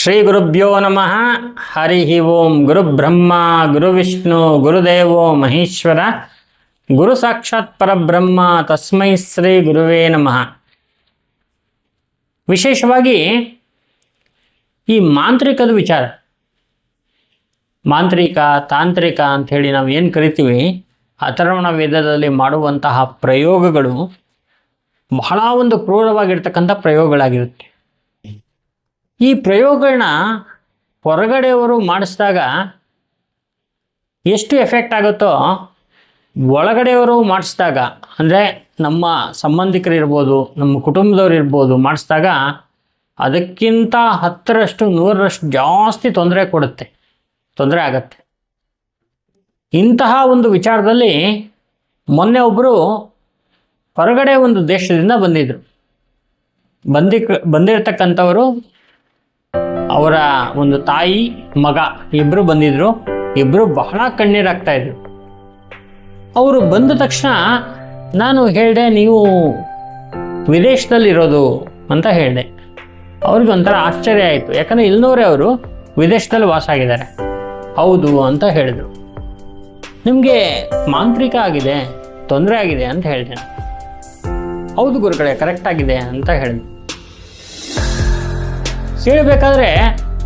ಶ್ರೀ ಗುರುಭ್ಯೋ ನಮಃ. ಹರಿ ಓಂ ಗುರು ಬ್ರಹ್ಮ, ಗುರು ವಿಷ್ಣು, ಗುರುದೇವೋ ಮಹೇಶ್ವರ. ಗುರು ಸಾಕ್ಷಾತ್ ಪರಬ್ರಹ್ಮ, ತಸ್ಮೈ ಶ್ರೀ ಗುರುವೇ ನಮಃ. ವಿಶೇಷವಾಗಿ ಈ ಮಾಂತ್ರಿಕದ ವಿಚಾರ, ಮಾಂತ್ರಿಕ, ತಾಂತ್ರಿಕ ಅಂಥೇಳಿ ನಾವು ಏನು ಕರಿತೀವಿ, ಅಥರ್ವಣ ವೇದದಲ್ಲಿ ಮಾಡುವಂತಹ ಪ್ರಯೋಗಗಳು ಬಹಳ ಒಂದು ಕ್ರೂರವಾಗಿರ್ತಕ್ಕಂಥ ಪ್ರಯೋಗಗಳಾಗಿರುತ್ತೆ. ಈ ಪ್ರಯೋಗಗಳನ್ನ ಹೊರಗಡೆಯವರು ಮಾಡಿಸಿದಾಗ ಎಷ್ಟು ಎಫೆಕ್ಟ್ ಆಗುತ್ತೋ, ಒಳಗಡೆಯವರು ಮಾಡಿಸಿದಾಗ, ಅಂದರೆ ನಮ್ಮ ಸಂಬಂಧಿಕರು ಇರ್ಬೋದು ನಮ್ಮ ಕುಟುಂಬದವ್ರು ಇರ್ಬೋದು ಮಾಡಿಸಿದಾಗ ಅದಕ್ಕಿಂತ ಹತ್ತರಷ್ಟು, ನೂರರಷ್ಟು ಜಾಸ್ತಿ ತೊಂದರೆ ಕೊಡುತ್ತೆ, ತೊಂದರೆ ಆಗತ್ತೆ. ಇಂತಹ ಒಂದು ವಿಚಾರದಲ್ಲಿ ಮೊನ್ನೆ ಒಬ್ಬರು ಹೊರಗಡೆ ಒಂದು ದೇಶದಿಂದ ಬಂದಿದ್ದರು ಬಂದಿ ಬಂದಿರತಕ್ಕಂಥವರು ಅವರ ಒಂದು ತಾಯಿ, ಮಗ ಇಬ್ಬರು ಬಂದಿದ್ರು. ಇಬ್ಬರು ಬಹಳ ಕಣ್ಣೀರಾಗ್ತಾ ಇದ್ರು. ಅವರು ಬಂದ ತಕ್ಷಣ ನಾನು ಹೇಳಿದೆ, ನೀವು ವಿದೇಶದಲ್ಲಿರೋದು ಅಂತ ಹೇಳಿದೆ. ಅವ್ರಿಗೆ ಒಂಥರ ಆಶ್ಚರ್ಯ ಆಯಿತು. ಯಾಕಂದರೆ ಇಲ್ಲಿನವರೇ ಅವರು ವಿದೇಶದಲ್ಲಿ ವಾಸ ಆಗಿದ್ದಾರೆ. ಹೌದು ಅಂತ ಹೇಳಿದರು. ನಿಮಗೆ ಮಾಂತ್ರಿಕ ಆಗಿದೆ, ತೊಂದರೆ ಆಗಿದೆ ಅಂತ ಹೇಳಿದೆ ಹೌದು ಗುರುಗಳೇ ಕರೆಕ್ಟ್ ಆಗಿದೆ ಅಂತ ಹೇಳಿದ್ರು. ಹೇಳಬೇಕಾದ್ರೆ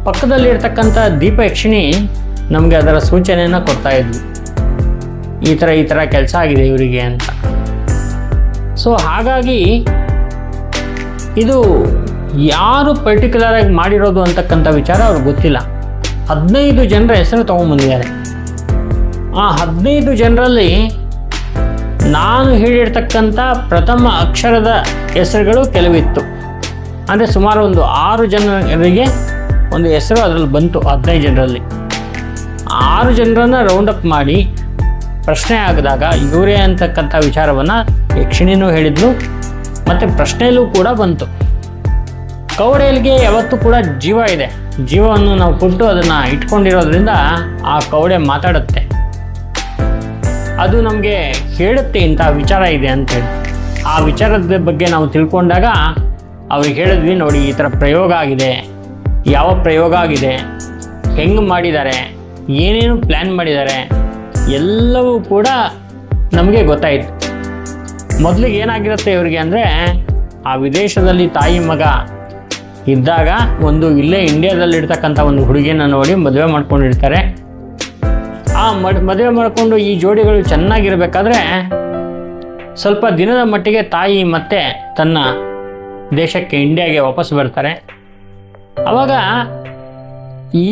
ಪಕ್ಕದಲ್ಲಿರ್ತಕ್ಕಂಥ ದೀಪ ಯಕ್ಷಿಣಿ ನಮಗೆ ಅದರ ಸೂಚನೆಯನ್ನು ಕೊಡ್ತಾ ಇದ್ವಿ ಈ ಥರ ಈ ಥರ ಕೆಲಸ ಆಗಿದೆ ಇವರಿಗೆ ಅಂತ. ಸೊ ಹಾಗಾಗಿ ಇದು ಯಾರು ಪರ್ಟಿಕ್ಯುಲರ್ ಆಗಿ ಮಾಡಿರೋದು ಅಂತಕ್ಕಂಥ ವಿಚಾರ ಅವ್ರಿಗೆ ಗೊತ್ತಿಲ್ಲ. ಹದಿನೈದು ಜನರ ಹೆಸರು ತೊಗೊಂಬಂದಿದ್ದಾರೆ. ಆ ಹದಿನೈದು ಜನರಲ್ಲಿ ನಾನು ಹೇಳಿರ್ತಕ್ಕಂಥ ಪ್ರಥಮ ಅಕ್ಷರದ ಹೆಸರುಗಳು ಕೆಲವಿತ್ತು. ಅಂದರೆ ಸುಮಾರು ಒಂದು ಆರು ಜನರಿಗೆ ಒಂದು ಹೆಸರು ಅದರಲ್ಲಿ ಬಂತು, ಹದಿನೈದು ಜನರಲ್ಲಿ. ಆರು ಜನರನ್ನು ರೌಂಡ್ ಅಪ್ ಮಾಡಿ ಪ್ರಶ್ನೆ ಆಗಿದಾಗ ಇವರೇ ಅಂತಕ್ಕಂಥ ವಿಚಾರವನ್ನು ಯಕ್ಷಿಣಿನೂ ಹೇಳಿದ್ಲು, ಮತ್ತು ಪ್ರಶ್ನೆಯಲ್ಲೂ ಕೂಡ ಬಂತು. ಕವಡೆಯಲ್ಲಿಗೆ ಯಾವತ್ತೂ ಕೂಡ ಜೀವ ಇದೆ. ಜೀವವನ್ನು ನಾವು ಕೊಟ್ಟು ಅದನ್ನು ಇಟ್ಕೊಂಡಿರೋದ್ರಿಂದ ಆ ಕವಡೆ ಮಾತಾಡುತ್ತೆ. ಅದು ನಮಗೆ ಹೇಳುತ್ತೆ ಇಂಥ ವಿಚಾರ ಇದೆ ಅಂತೇಳಿ ಆ ವಿಚಾರದ ಬಗ್ಗೆ ನಾವು ತಿಳ್ಕೊಂಡಾಗ ಅವ್ರಿಗೆ ಹೇಳಿದ್ವಿ ನೋಡಿ, ಈ ಥರ ಪ್ರಯೋಗ ಆಗಿದೆ. ಯಾವ ಪ್ರಯೋಗ ಆಗಿದೆ? ಹೆಂಗೆ ಮಾಡಿದ್ದಾರೆ? ಏನೇನು ಪ್ಲ್ಯಾನ್ ಮಾಡಿದ್ದಾರೆ? ಎಲ್ಲವೂ ಕೂಡ ನಮಗೆ ಗೊತ್ತಾಯಿತು. ಮೊದಲಿಗೆ ಏನಾಗಿರುತ್ತೆ ಇವರಿಗೆ ಅಂದರೆ, ಆ ವಿದೇಶದಲ್ಲಿ ತಾಯಿ ಮಗ ಇದ್ದಾಗ ಒಂದು ಇಲ್ಲೇ ಇಂಡಿಯಾದಲ್ಲಿರ್ತಕ್ಕಂಥ ಒಂದು ಹುಡುಗಿನ ನೋಡಿ ಮದುವೆ ಮಾಡ್ಕೊಂಡಿರ್ತಾರೆ ಆ ಮಡ್, ಮದುವೆ ಮಾಡಿಕೊಂಡು ಈ ಜೋಡಿಗಳು ಚೆನ್ನಾಗಿರಬೇಕಾದ್ರೆ ಸ್ವಲ್ಪ ದಿನದ ಮಟ್ಟಿಗೆ ತಾಯಿ ಮತ್ತೆ ತನ್ನ ದೇಶಕ್ಕೆ ಇಂಡಿಯಾಗೆ ವಾಪಸ್ ಬರ್ತಾರೆ. ಅವಾಗ ಈ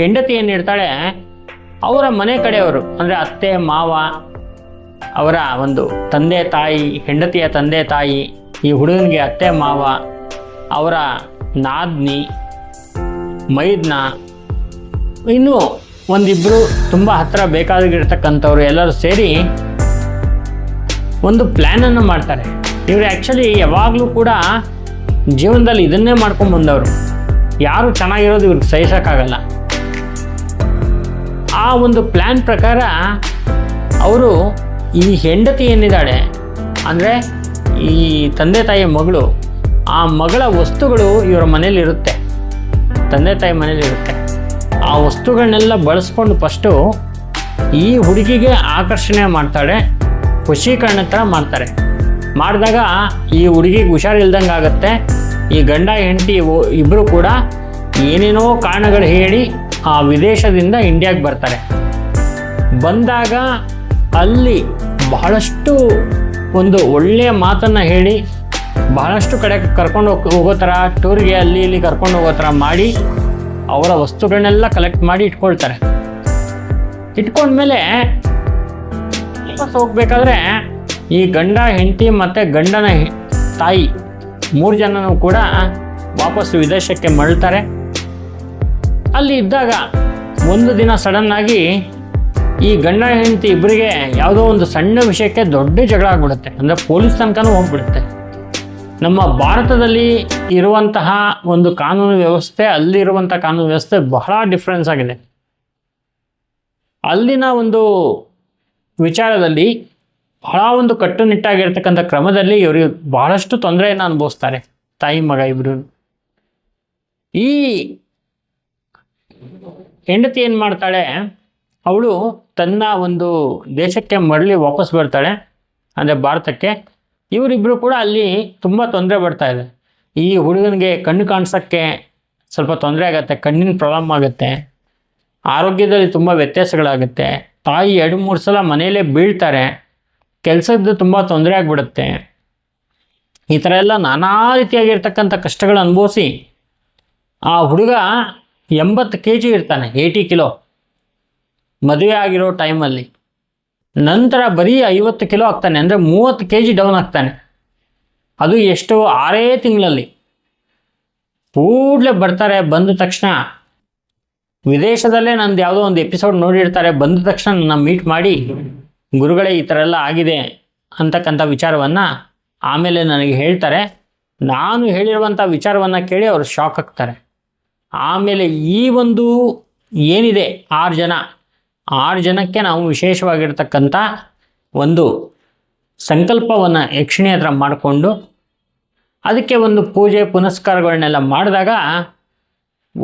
ಹೆಂಡತಿ ಏನಿರ್ತಾಳೆ ಅವರ ಮನೆ ಕಡೆಯವರು, ಅಂದರೆ ಅತ್ತೆ, ಮಾವ, ಅವರ ಒಂದು ತಂದೆ, ತಾಯಿ, ಹೆಂಡತಿಯ ತಂದೆ, ತಾಯಿ, ಈ ಹುಡುಗನಿಗೆ ಅತ್ತೆ, ಮಾವ, ಅವರ ನಾದ್ನಿ, ಮೈದ್ನ, ಇನ್ನೂ ಒಂದಿಬ್ಬರು ತುಂಬ ಹತ್ತಿರ ಬೇಕಾಗಿರ್ತಕ್ಕಂಥವ್ರು ಎಲ್ಲರೂ ಸೇರಿ ಒಂದು ಪ್ಲ್ಯಾನನ್ನು ಮಾಡ್ತಾರೆ. ಇವರು ಆ್ಯಕ್ಚುಲಿ ಯಾವಾಗಲೂ ಕೂಡ ಜೀವನದಲ್ಲಿ ಇದನ್ನೇ ಮಾಡ್ಕೊಂಡು ಬಂದವರು. ಯಾರು ಚೆನ್ನಾಗಿರೋದು ಇವ್ರಿಗೆ ಸಹಿಸೋಕ್ಕಾಗಲ್ಲ. ಆ ಒಂದು ಪ್ಲ್ಯಾನ್ ಪ್ರಕಾರ ಅವರು ಈ ಹೆಂಡತಿ ಏನಿದ್ದಾಳೆ, ಅಂದರೆ ಈ ತಂದೆ ತಾಯಿಯ ಮಗಳು, ಆ ಮಗಳ ವಸ್ತುಗಳು ಇವರ ಮನೇಲಿರುತ್ತೆ ತಂದೆ ತಾಯಿ ಮನೇಲಿರುತ್ತೆ ಆ ವಸ್ತುಗಳನ್ನೆಲ್ಲ ಬಳಸ್ಕೊಂಡು ಫಸ್ಟು ಈ ಹುಡುಗಿಗೆ ಆಕರ್ಷಣೆ ಮಾಡ್ತಾಳೆ. ಖುಷೀಕರಣ ಥರ ಮಾಡ್ತಾರೆ. ಮಾಡಿದಾಗ ಈ ಹುಡುಗಿಗೆ ಹುಷಾರಿಲ್ದಂಗೆ ಆಗುತ್ತೆ. ಈ ಗಂಡ, ಹೆಂಡತಿ ಇಬ್ಬರು ಕೂಡ ಏನೇನೋ ಕಾರಣಗಳು ಹೇಳಿ ಆ ವಿದೇಶದಿಂದ ಇಂಡಿಯಾಗೆ ಬರ್ತಾರೆ. ಬಂದಾಗ ಅಲ್ಲಿ ಬಹಳಷ್ಟು ಒಂದು ಒಳ್ಳೆಯ ಮಾತನ್ನು ಹೇಳಿ ಬಹಳಷ್ಟು ಕಡೆ ಕರ್ಕೊಂಡು ಹೋಗಿ, ಹೋಗೋ ಥರ ಟೂರ್ಗೆ ಅಲ್ಲಿ ಇಲ್ಲಿ ಕರ್ಕೊಂಡು ಹೋಗೋ ಥರ ಮಾಡಿ ಅವರ ವಸ್ತುಗಳನ್ನೆಲ್ಲ ಕಲೆಕ್ಟ್ ಮಾಡಿ ಇಟ್ಕೊಳ್ತಾರೆ. ಇಟ್ಕೊಂಡ್ಮೇಲೆ ವಾಪಸ್ ಹೋಗ್ಬೇಕಾದ್ರೆ ಈ ಗಂಡ, ಹೆಂಡತಿ ಮತ್ತು ಗಂಡನ ತಾಯಿ ಮೂರು ಜನನೂ ಕೂಡ ವಾಪಸ್ಸು ವಿದೇಶಕ್ಕೆ ಮರಳ್ತಾರೆ. ಅಲ್ಲಿ ಇದ್ದಾಗ ಒಂದು ದಿನ ಸಡನ್ನಾಗಿ ಈ ಗಂಡ, ಹೆಂಡತಿ ಇಬ್ಬರಿಗೆ ಯಾವುದೋ ಒಂದು ಸಣ್ಣ ವಿಷಯಕ್ಕೆ ದೊಡ್ಡ ಜಗಳ ಆಗ್ಬಿಡುತ್ತೆ. ಅಂದರೆ ಪೊಲೀಸ್ ತನಕನೂ ಹೋಗ್ಬಿಡುತ್ತೆ. ನಮ್ಮ ಭಾರತದಲ್ಲಿ ಇರುವಂತಹ ಒಂದು ಕಾನೂನು ವ್ಯವಸ್ಥೆ ಅಲ್ಲಿರುವಂಥ ಕಾನೂನು ವ್ಯವಸ್ಥೆ ಬಹಳ ಡಿಫ್ರೆನ್ಸ್ ಆಗಿದೆ. ಅಲ್ಲಿನ ಒಂದು ವಿಚಾರದಲ್ಲಿ ಬಹಳ ಒಂದು ಕಟ್ಟುನಿಟ್ಟಾಗಿರ್ತಕ್ಕಂಥ ಕ್ರಮದಲ್ಲಿ ಇವರು ಬಹಳಷ್ಟು ತೊಂದರೆಯನ್ನು ಅನುಭವಿಸ್ತಾರೆ. ತಾಯಿ ಮಗ ಇಬ್ಬರು ಈ ಹೆಂಡತಿ ಏನು ಮಾಡ್ತಾಳೆ? ಅವಳು ತನ್ನ ಒಂದು ದೇಶಕ್ಕೆ ಮರಳಿ ವಾಪಸ್ ಬರ್ತಾಳೆ. ಅಂದರೆ ಭಾರತಕ್ಕೆ. ಇವರಿಬ್ಬರು ಕೂಡ ಅಲ್ಲಿ ತುಂಬ ತೊಂದರೆ ಪಡ್ತಾ ಇದೆ. ಈ ಹುಡುಗನಿಗೆ ಕಣ್ಣು ಕಾಣಿಸೋಕ್ಕೆ ಸ್ವಲ್ಪ ತೊಂದರೆ ಆಗುತ್ತೆ, ಕಣ್ಣಿನ ಪ್ರಾಬ್ಲಮ್ ಆಗುತ್ತೆ, ಆರೋಗ್ಯದಲ್ಲಿ ತುಂಬ ವ್ಯತ್ಯಾಸಗಳಾಗುತ್ತೆ. ತಾಯಿ ಎರಡು, ಮೂರು ಸಲ ಮನೆಯಲ್ಲೇ ಬೀಳ್ತಾರೆ, ಕೆಲಸದ್ದು ತುಂಬ ತೊಂದರೆ ಆಗಿಬಿಡುತ್ತೆ. ಈ ಥರ ಎಲ್ಲ ನಾನಾ ರೀತಿಯಾಗಿರ್ತಕ್ಕಂಥ ಕಷ್ಟಗಳು ಅನುಭವಿಸಿ ಆ ಹುಡುಗ ಎಂಬತ್ತು ಕೆ ಜಿ ಇರ್ತಾನೆ, ಏಯ್ಟಿ ಕಿಲೋ. ಮದುವೆ ಆಗಿರೋ ಟೈಮಲ್ಲಿ. ನಂತರ ಬರೀ ಐವತ್ತು ಕಿಲೋ ಆಗ್ತಾನೆ, ಅಂದರೆ ಮೂವತ್ತು ಕೆ ಜಿ ಡೌನ್ ಆಗ್ತಾನೆ. ಅದು ಎಷ್ಟು ಆರೇ ತಿಂಗಳಲ್ಲಿ. ಕೂಡಲೇ ಬರ್ತಾರೆ, ಬಂದ ತಕ್ಷಣ ವಿದೇಶದಲ್ಲೇ ನಂದು ಯಾವುದೋ ಒಂದು ಎಪಿಸೋಡ್ ನೋಡಿರ್ತಾರೆ. ಬಂದ ತಕ್ಷಣ ನನ್ನ ಮೀಟ್ ಮಾಡಿ, ಗುರುಗಳೇ ಈ ಥರ ಎಲ್ಲ ಆಗಿದೆ ಅಂತಕ್ಕಂಥ ವಿಚಾರವನ್ನು ಆಮೇಲೆ ನನಗೆ ಹೇಳ್ತಾರೆ. ನಾನು ಹೇಳಿರುವಂಥ ವಿಚಾರವನ್ನು ಕೇಳಿ ಅವರು ಶಾಕ್ ಆಗ್ತಾರೆ. ಆಮೇಲೆ ಈ ಒಂದು ಏನಿದೆ, ಆರು ಜನ, ಆರು ಜನಕ್ಕೆ ನಾವು ವಿಶೇಷವಾಗಿರ್ತಕ್ಕಂಥ ಒಂದು ಸಂಕಲ್ಪವನ್ನು ಯಕ್ಷಿಣಿ ಹತ್ರ ಮಾಡಿಕೊಂಡು, ಅದಕ್ಕೆ ಒಂದು ಪೂಜೆ ಪುನಸ್ಕಾರಗಳನ್ನೆಲ್ಲ ಮಾಡಿದಾಗ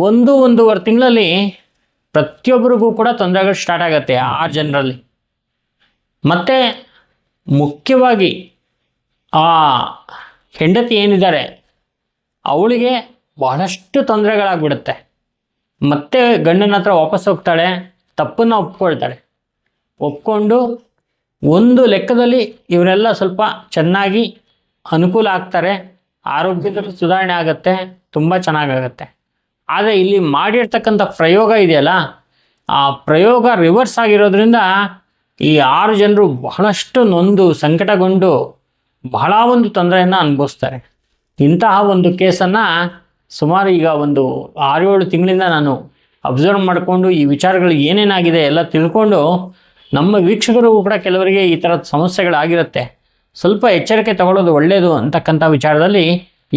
ಒಂದು ಒಂದೂವರೆ ತಿಂಗಳಲ್ಲಿ ಪ್ರತಿಯೊಬ್ಬರಿಗೂ ಕೂಡ ತೊಂದರೆಗಳು ಸ್ಟಾರ್ಟ್ ಆಗುತ್ತೆ ಆ ಜನರಲ್ಲಿ. ಮತ್ತು ಮುಖ್ಯವಾಗಿ ಆ ಹೆಂಡತಿ ಏನಿದ್ದಾರೆ, ಅವಳಿಗೆ ಬಹಳಷ್ಟು ತೊಂದರೆಗಳಾಗ್ಬಿಡುತ್ತೆ. ಮತ್ತೆ ಗಂಡನ ಹತ್ರ ವಾಪಸ್ ಹೋಗ್ತಾಳೆ, ತಪ್ಪನ್ನು ಒಪ್ಕೊಳ್ತಾಳೆ. ಒಪ್ಕೊಂಡು ಒಂದು ಲೆಕ್ಕದಲ್ಲಿ ಇವರೆಲ್ಲ ಸ್ವಲ್ಪ ಚೆನ್ನಾಗಿ ಅನುಕೂಲ ಆಗ್ತಾರೆ, ಆರೋಗ್ಯದಲ್ಲೂ ಸುಧಾರಣೆ ಆಗುತ್ತೆ, ತುಂಬ ಚೆನ್ನಾಗಾಗತ್ತೆ. ಆದರೆ ಇಲ್ಲಿ ಮಾಡಿರ್ತಕ್ಕಂಥ ಪ್ರಯೋಗ ಇದೆಯಲ್ಲ? ಆ ಪ್ರಯೋಗ ರಿವರ್ಸ್ ಆಗಿರೋದ್ರಿಂದ ಈ ಆರು ಜನರು ಬಹಳಷ್ಟು ನೊಂದು, ಸಂಕಟಗೊಂಡು ಬಹಳ ಒಂದು ತೊಂದರೆಯನ್ನು ಅನುಭವಿಸ್ತಾರೆ. ಇಂತಹ ಒಂದು ಕೇಸನ್ನು ಸುಮಾರು ಈಗ ಒಂದು ಆರು ಏಳು ತಿಂಗಳಿಂದ ನಾನು ಅಬ್ಸರ್ವ್ ಮಾಡಿಕೊಂಡು ಈ ವಿಚಾರಗಳು ಏನೇನಾಗಿದೆ ಎಲ್ಲ ತಿಳ್ಕೊಂಡು ನಮ್ಮ ವೀಕ್ಷಕರು ಕೂಡ ಕೆಲವರಿಗೆ ಈ ಥರದ ಸಮಸ್ಯೆಗಳಾಗಿರುತ್ತೆ. ಸ್ವಲ್ಪ ಎಚ್ಚರಿಕೆ ತಗೊಳ್ಳೋದು ಒಳ್ಳೆಯದು ಅಂತಕ್ಕಂಥ ವಿಚಾರದಲ್ಲಿ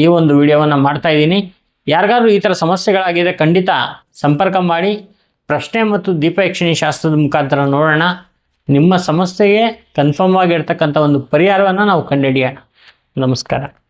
ಈ ಒಂದು ವಿಡಿಯೋವನ್ನು ಮಾಡ್ತಾ ಇದ್ದೀನಿ. ಯಾರಿಗಾದ್ರೂ ಈ ಥರ ಸಮಸ್ಯೆಗಳಾಗಿದೆ ಖಂಡಿತ ಸಂಪರ್ಕ ಮಾಡಿ. ಪ್ರಶ್ನೆ ಮತ್ತು ದೀಪಯಕ್ಷಿಣಿ ಶಾಸ್ತ್ರದ ಮುಖಾಂತರ ನೋಡೋಣ. ನಿಮ್ಮ ಸಮಸ್ಯೆಗೆ ಕನ್ಫರ್ಮ್ ಆಗಿರ್ತಕ್ಕಂಥ ಒಂದು ಪರಿಹಾರವನ್ನು ನಾವು ಕಂಡುಹಿಡಿಯೋಣ. ನಮಸ್ಕಾರ.